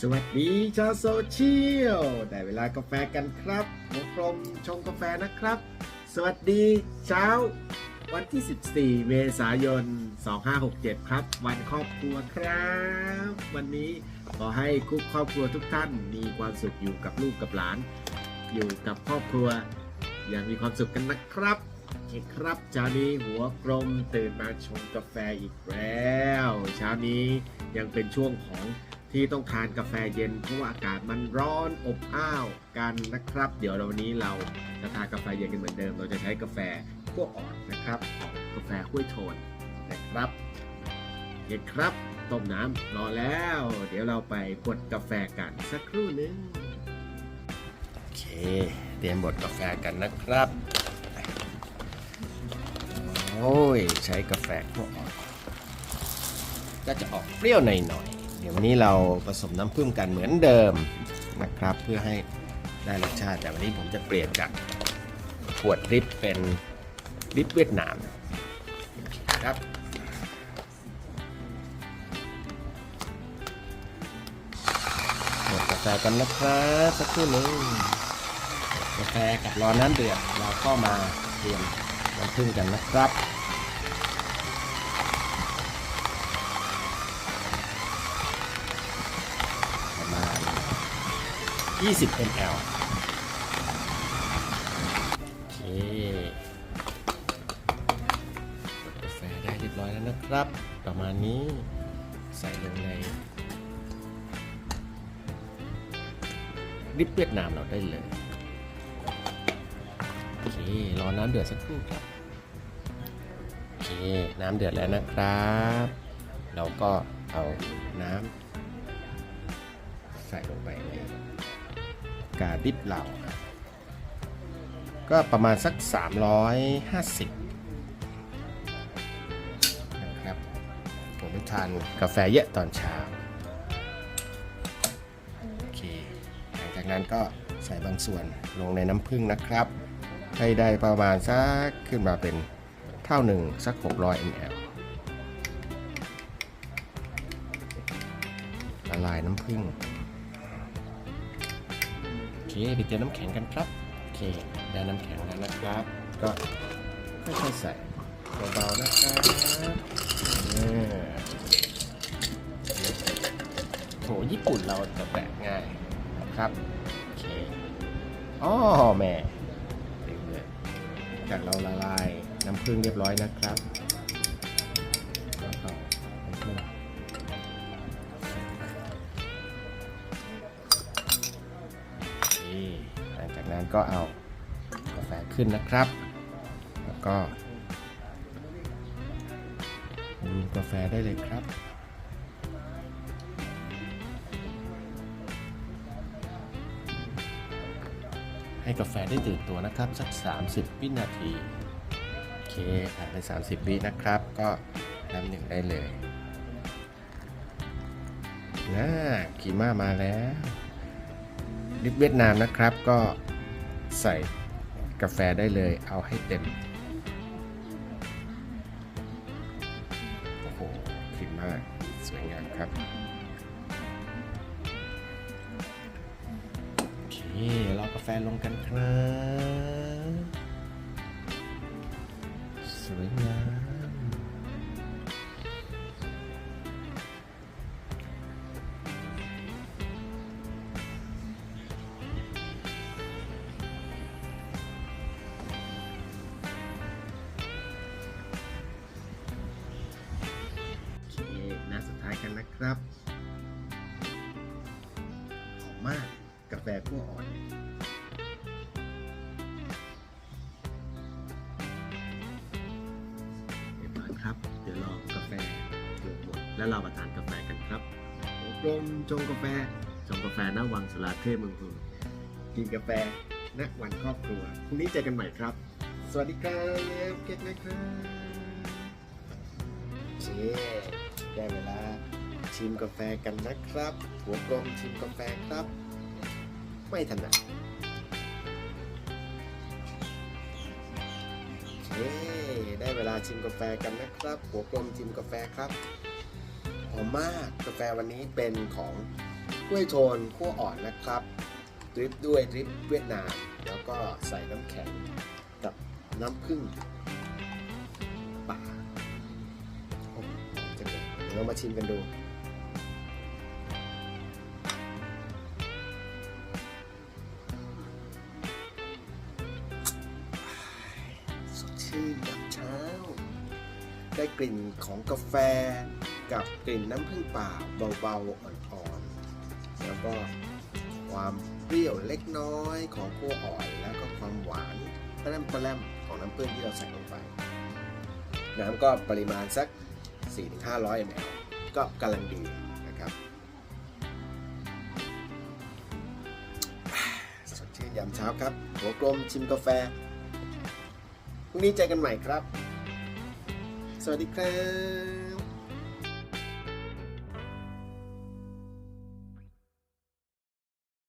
สวัสดีชาวโซเชียล ได้เวลากาแฟกันครับหมอกลมชงกาแฟนะครับ สวัสดีเช้า วันที่ 14 เมษายน 2567 ครับ วันครอบครัวครับ วันนี้ขอให้คุกครอบครัวทุกท่านมีความสุขอยู่กับลูกกับหลาน อยู่กับครอบครัว อย่างมีความสุขกันนะครับเคครับเช้านี้หัวกลมตื่นมาชงกาแฟอีกแล้ว เช้านี้ยังเป็นช่วงของ ที่ต้องทานกาแฟเย็นเพราะว่าอากาศมันร้อนอบอ้าวกันนะครับ เดี๋ยวเราวันนี้เราจะทานกาแฟเย็นกันเหมือนเดิม เราจะใช้กาแฟขั้วอ่อนนะครับกาแฟห้วยโทนนะครับเย็นครับต้มน้ำรอแล้ว เดี๋ยวเราไปกดกาแฟกันสักครู่หนึงโอเค เตรียมบดกาแฟกันนะครับ โอ้ย ใช้กาแฟพวอ่อนก็จะออกเปรี้ยวหน่อย ดี๋ยววันนี้เราผสมน้ำผึ้งกันเหมือนเดิมนะครับ เพื่อให้ได้รสชาติแต่วันนี้ผมจะเปลี่ยนจากขวดริบเป็นริบเวียดนามครับบดกาแฟกันนะครับสักครู่หนึงกาแฟกับรอน้ำเดือดเราก็มาเตรียมน้ำผึ้งกันนะครับ 20 ml โอเคกดกาแฟได้เรียบร้อยแล้วนะครับ ประมาณนี้ใส่ลงในริบเวียดนามเราได้เลย โอเค รอน้ำเดือดสักครู่ครับ โอเค น้ำเดือดแล้วนะครับ เราก็เอาน้ำใส่ลงไปใน กาดิบเราก็ประมาณสัก 350นะครับผมทานกาแฟเยอะตอนเช้าโอเคหลังจากนั้นก็ใส่บางส่วนลงในน้ำผึ้งนะครับ ให้ได้ประมาณสักขึ้นมาเป็นเท่าหนึ่งสัก 600 ml ละลายน้ำผึ้ง ไปเจอน้ำแข็งกันครับโอเคได้น้ำแข็งแล้วนะครับ ก็ค่อยๆใส่เบาๆนะครับเออโหญี่ปุ่นเราจะแตกง่ายนะครับโอเคอ๋อแม่ลืมเลยจากเราละลายน้ำผึ้งเรียบร้อยนะครับ นั้นก็เอากาแฟขึ้นนะครับ แล้วก็ดูกาแฟได้เลยครับให้กาแฟได้ตื่นตัวนะครับ สัก 30 วินาที โอเคผ่านไป 30 วินะครับ ก็น้ำหนึ่งได้เลยน่าขีม่ามาแล้วลิปเวียดนามนะครับก็ ใส่กาแฟได้เลยเอาให้เต็ม โอ้โหขีม่าสวยงามครับโอเคเรากาแฟลงกันครับ สวยงาม นนะครับหอมมากกาแฟคั่วอ่อน เรียบร้อยครับ เดี๋ยวรอกาแฟเดือดหมดแล้วเรามาทานกาแฟกันครับอบรมชงกาแฟชงกาแฟหน้าวังสุราเทพเมืองคุณกินกาแฟณวันครอบครัวพรุ่งนี้เจอกันใหม่ครับ สวัสดีครับเกตนะครับเชได้เวลา ชิมกาแฟกันนะครับ หัวกลมชิมกาแฟครับ ไม่ถนัดโอเคได้เวลาชิมกาแฟกันนะครับ หัวกลมชิมกาแฟครับหอมมากกาแฟวันนี้เป็นของกล้วยโทนขั้วอ่อนนะครับดริปด้วยดริปเวียดนาม แล้วก็ใส่น้ำแข็งกับน้ำผึ้งป่าโอ้จังเลยเดี๋ยวเรามาชิมกันดู กลิ่นของกาแฟ กับกลิ่นน้ำผึ้งป่าเบาๆอ่อนๆ แล้วก็ความเปรี้ยวเล็กน้อยของขั้วอ่อนแล้วก็ความหวานแปรมแปรมของน้ำผึ้งที่เราใส่ลงไป น้ำก็ปริมาณสัก 4-500 ml ก็กำลังดีนะครับสดชื่นยามเช้าครับ หัวกลมชิมกาแฟพรุ่งนี้เจอกันใหม่ครับ สวัสดีครับ